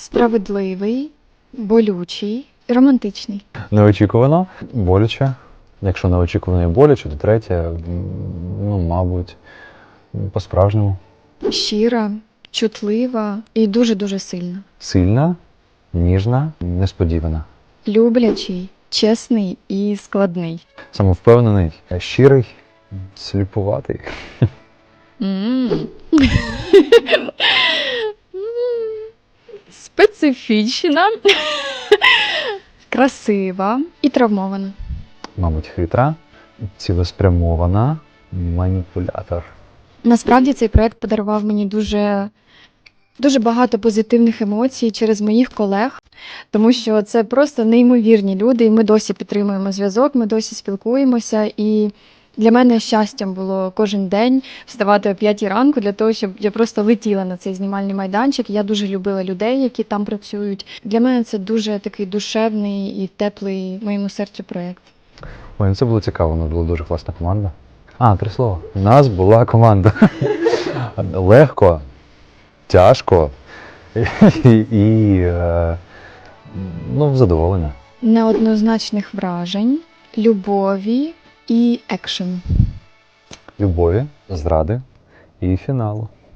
Справедливий, болючий, романтичний. Неочікувано, боляче. Якщо неочікувано і боляче, то третє, ну, мабуть, по-справжньому. Щира, чутлива і дуже-дуже сильна. Сильна, ніжна, несподівана. Люблячий, чесний і складний. Самовпевнений, щирий, сліпуватий. М. Специфічна, красива і травмована. Мабуть, хитра, цілеспрямована, маніпулятор. Насправді цей проект подарував мені дуже, дуже багато позитивних емоцій через моїх колег, тому що це просто неймовірні люди, і ми досі підтримуємо зв'язок, ми досі спілкуємося. І для мене щастям було кожен день вставати о 5 ранку для того, щоб я просто летіла на цей знімальний майданчик. Я дуже любила людей, які там працюють. Для мене це дуже такий душевний і теплий моєму серцю проект. Ой, ну це було цікаво, у нас була дуже класна команда. А, три слова. У нас була команда. Легко, тяжко і, і е, ну, задоволення. Неоднозначних вражень, любові і екшен. Любові, зради і фіналу.